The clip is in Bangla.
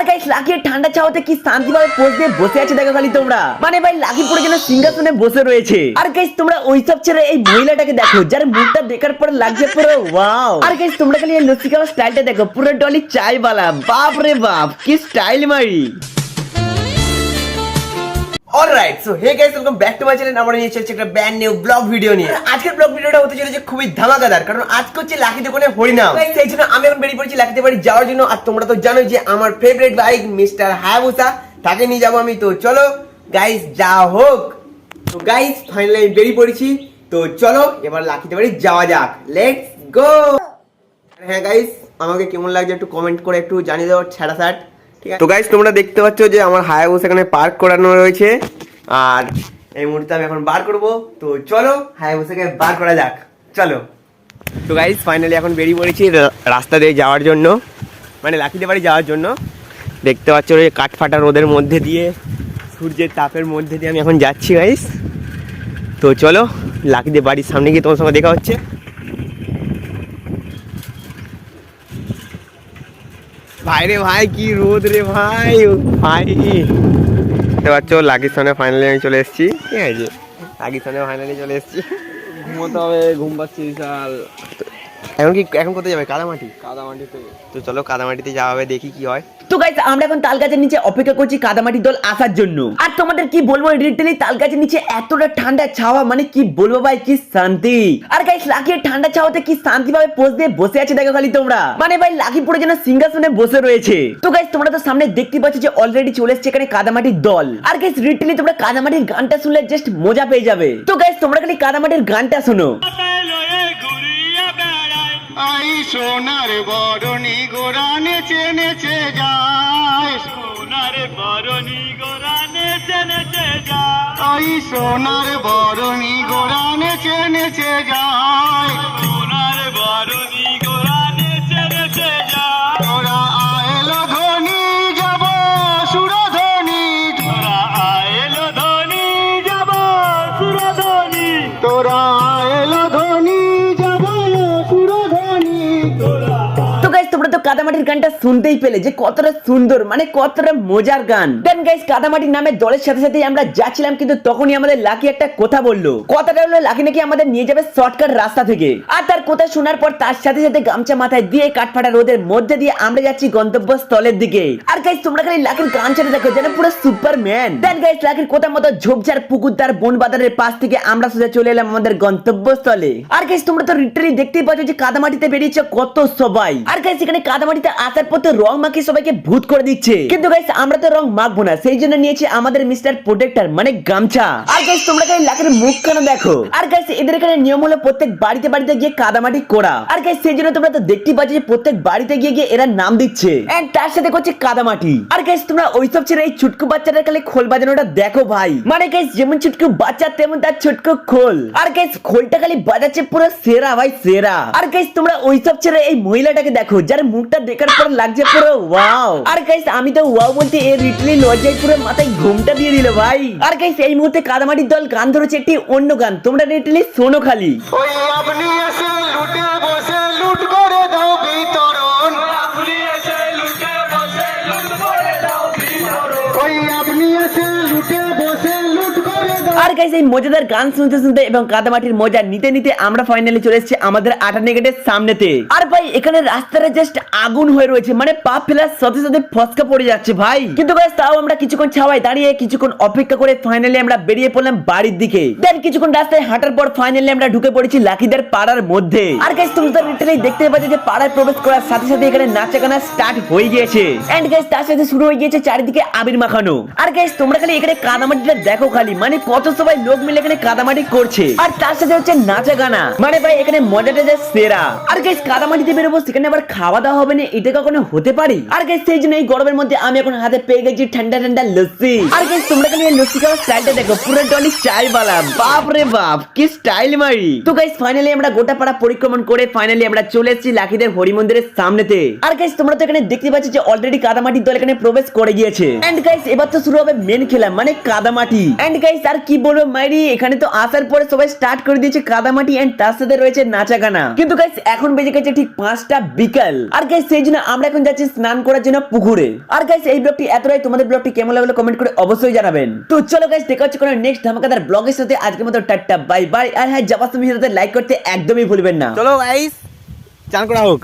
আর গাইস লাকি ঠান্ডা চাওতে কি শান্তিভাবে পোজ দিয়ে বসে আছে দেখো খালি তোমরা? মানে ভাই লাকি পুরো যেন সিংহাসনে বসে রয়েছে। আর গাইস তোমরা ওই সব ছেড়ে এই মহিলাটাকে দেখো, যার মুখটা দেখার পর লাগছে পুরো ওয়াও আর গাইস তোমরা খালি এই লস্যি স্টাইলটা দেখো, পুরো ডলি চাই বালা বাপ রে বাপ কি স্টাইল মারি alright so hey guys welcome back to my channel আমরা নিয়ে এসেছি একটা ব্র্যান্ড নিউ ব্লগ ভিডিও নিয়ে। আজকের ব্লগ ভিডিওটা হতে চলেছে খুবই ধামাকাদার কারণ আজকে হচ্ছে লাকি দোকানে হরিনাম। Guys, সেই জন্য আমি এখন বেরিয়ে পড়েছি লাকিতে বাড়ি যাওয়ার জন্য। আর তোমরা তো জানোই যে আমার ফেভারিট বাইক মিস্টার হায়াবুসা তাকে নিয়ে যাব আমি। তো চলো গাইস যা হোক। তো গাইস ফাইনালি আমি বেরিয়ে পড়েছি। তো চলো এবার লাকিতে বাড়ি যাওয়া যাক। লেটস গো হ্যাঁ গাইস আমাকে কেমন লাগছে একটু কমেন্ট করে একটু জানিয়ে দাও ছেড়া আছে তো গাইস তোমরা দেখতে পাচ্ছ যে আমার হায়াবুসা এখানে পার্ক করানো রয়েছে। আর এই মুহূর্তে আমি এখন বার করব। তো চলো হায়াবুসাকে বার করা যাক। চলো। তো গাইস ফাইনালি এখন বেরিয়ে পড়েছি রাস্তা দিয়ে যাওয়ার জন্য। মানে লাকিতে বাড়ি যাওয়ার জন্য। দেখতে পাচ্ছ ওই কাঠফাটা রোদের মধ্যে দিয়ে, সূর্যের তাপের মধ্যে দিয়ে আমি এখন যাচ্ছি গাইস তো চলো, লাকিদের বাড়ির সামনে গিয়ে তোমার সঙ্গে দেখা হচ্ছে। ভাই রে ভাই কি রোদ রে ভাই ভাই। দেখতে পাচ্ছ লাগির সামনে ফাইনালি আমি চলে এসেছি। ঠিক আছে সামনে ফাইনালি চলে এসেছি। ঘুমোতে হবে ঘুম পাচ্ছি বিশাল। এখন কি এখন কোথায় যাবে? কাদামাটি? কাদামাটিতে। তো চলো কাদামাটিতে যাওয়া হবে দেখি কি হয়। তো গাইস আমরা এখন তাল গাছের নিচে অপেক্ষা করছি কাদামাটি দল আসার জন্য। আর তোমাদের কি বলব রিটেলি তাল গাছের নিচে এতটা ঠান্ডা ছাওয়া মানে কি বলব ভাই কি শান্তি। আর গাইস লাকি ঠান্ডা ছাওয়াতে কি শান্তি ভাবে পোজ দিয়ে বসে আছে দেখো খালি তোমরা। মানে ভাই লাকি পুরো যেন সিংহাসনে বসে রয়েছে। তো গাইস তোমরা তো সামনে দেখতে পাচ্ছ যে অলরেডি চলে এসেছে এখানে কাদামাটির দল। আর গাইস রিটেলি তোমরা কাদামাটির গানটা শুনলে জাস্ট মজা পেয়ে যাবে। তো গাইস তোমরা খালি কাদামাটির গানটা শোনো। আই সোনার বরণী গোরা নেচে নেচে যায়। সোনার বরণী গোরা নেচে নেচে যায়। আই সোনার বরণী গোরা নেচে নেচে যায়। সোনার বরণী গোরা নেচে নেচে যায়। তোরা আয়েলো ধনী যাব সুরধনী। তোরা আয়েলো ধনী যাব সুরধনী। তোরা কাদামাটির গানটা শুনতেই পেলে যে কতটা সুন্দর মানে কতটা মজার গান। দেন গাইস কাদামাটির নামে দলের সাথে সাথে আমরা যাচ্ছিলাম, কিন্তু তখনই আমাদের লাকি একটা কথা বলল। কথাটা হলো, লাকি নাকি আমাদের নিয়ে যাবে শর্টকাট রাস্তা থেকে। আর তার কথা শোনার পর তার সাথে সাথে গামছা মাথায় দিয়ে কাঠফাটা রোদের মধ্যে দিয়ে আমরা যাচ্ছি গন্তব্য স্থলের দিকে। আর গাইস তোমরা খালি লাকির গান ছেড়ে দেখো যেন পুরো সুপারম্যান দেন গাইস লাকির কথা মতো ঝোপঝাড় পুকুর তার বন বাজারের পাশ থেকে আমরা সোজা চলে এলাম আমাদের গন্তব্যস্থলে। আর গাইস তোমরা তো লিটারালি দেখতেই পাচ্ছ যে কাদামাটিতে বেরিয়েছে কত সবাই। আর গাইস এখানে কাদামাটিতে আসার পর তো রং মাখিয়ে সবাইকে ভূত করে দিচ্ছে। কিন্তু গাইস আমরা তো রং মাখবো না, সেই জন্য নিয়েছি আমাদের মিস্টার প্রোটেক্টর মানে গামছা। আর গাইস তোমরা খালি লাকের মুখ কেন দেখো? আর গাইস এদের এখানে নিয়ম হলো প্রত্যেক বাড়িতে বাড়িতে গিয়ে কাদামাটি করা। আর গাইস সেই জন্য তোমরা তো দেখতেই পাচ্ছ যে প্রত্যেক বাড়িতে গিয়ে গিয়ে এরা নাম দিচ্ছে। এন্ড তার সাথে করছে কাদামাটি। আর গাইস তোমরা ওইসব ছেড়ে এই ছুটকু বাচ্চাটার খালি খোল বাজানোটা দেখো ভাই। মানে গাইস যেমন ছুটকু বাচ্চা, তেমন তার ছুটকু খোল। আর গাইস খোলটা খালি বাজাচ্ছে পুরো সেরা ভাই, সেরা। আর গাইস তোমরা ওইসব ছেড়ে এই মহিলাটাকে দেখো, যার মুখটা দেখার পর লাগছে পুরো ওয়াও আর গাইস আমি তো ওয়াও বলতে এর রিটলি লজ্জায় পুরো মাথায় ঘুমটা দিয়ে দিল ভাই। আর গাইস এই মুহূর্তে কাদামাটির দল গান ধরেছে একটি অন্য গান। তোমরা রিটলি শোনো খালি। ওই আপনি এসে লুটে বসে লুট করে দাও বিতরণ। আপনি এসে লুটে বসে লুট করে দাও বিতরণ। ওই আপনি এসে লুটে বসে লুট করে দাও আর গাইস এই মজাদার গান শুনতে শুনতে এবং কাদামাটির মজা নিতে নিতে আমরা ফাইনালি চলে এসেছি আমাদের আটানি গেটের সামনেতে। আর ভাই, এখানে রাস্তাটা জাস্ট আগুন হয়ে রয়েছে মানে পা ফেলার সাথে সাথে ফসকা পড়ে যাচ্ছে ভাই। কিন্তু গাইস তাও আমরা কিছুক্ষণ ছাওয়ায় দাঁড়িয়ে, কিছুক্ষণ অপেক্ষা করে ফাইনালি আমরা বেরিয়ে পড়লাম বাড়ির দিকে। দেন কিছুক্ষণ রাস্তায় হাঁটার পর ফাইনালি আমরা ঢুকে পড়েছি লাকিদের পাড়ার মধ্যে। আর গাইস তুমি তো লিটারালি দেখতে পাচ্ছ যে পাড়ায় প্রবেশ করার সাথে সাথে এখানে নাচা গানা স্টার্ট হয়ে গিয়েছে। এন্ড গাইস তার সাথে শুরু হয়ে গিয়েছে চারিদিকে আবির মাখানো। আর গাইস তোমরা খালি এখানে কাদামাটিটা দেখো খালি মানে কত সবাই লোক মিলে এখানে কাদামাটি করছে। আর তার সাথে হচ্ছে নাচা গানা। মানে ভাই, এখানে মজাটা যে সেরা। আর গাইস কাদামাটিতে বেরোবো, সেখানে আবার খাওয়া দাওয়া হবে না, এটা কখনো হতে পারে? আর গাইস সেই জন্য এই গরমের মধ্যে আমি এখন হাতে পেয়ে গেছি ঠান্ডা ঠান্ডা লস্যি। আর গাইস তোমরা খালি লস্যি খাওয়ার স্টাইলটা দেখো, পুরো টনি চাই বালা বাপ রে বাপ, কি স্টাইল মারি। তো গাইস ফাইনালি আমরা গোটা পাড়া পরিক্রমণ করে ফাইনালি আমরা চলে এসেছি লাকিদের হরি মন্দিরের সামনেতে। আর গাইস তোমরা তো এখানে দেখতে পাচ্ছ যে অলরেডি কাদামাটির দল এখানে প্রবেশ করে গিয়েছে। এন্ড গাইস এবার তো শুরু হবে মেন খেলা মানে কাদামাটি। এন্ড গাইস আর কি বলব, মাইরি, এখানে তো আসার পরে সবাই স্টার্ট করে দিয়েছে কাদামাটি এন্ড তার সাথে রয়েছে নাচা গানা কিন্তু গাইস এখন বেজে গেছে ঠিক পাঁচটা বিকাল। আর গাইস সেই জন্য আমরা এখন যাচ্ছি স্নান করার জন্য পুকুরে। আর গাইস এই ব্লগটি এতটাই, তোমাদের ব্লগটি কেমন লাগল কমেন্ট করে অবশ্যই জানাবেন। তো চলো গাইস দেখা হচ্ছে কোনো নেক্সট ধামাকাদার ব্লগের সাথে। আজকের মতো টাটা বাই বাই আর হ্যাঁ যাবার সাথে লাইক করতে একদমই ভুলবেন না। চলো গাইস চান করা হোক।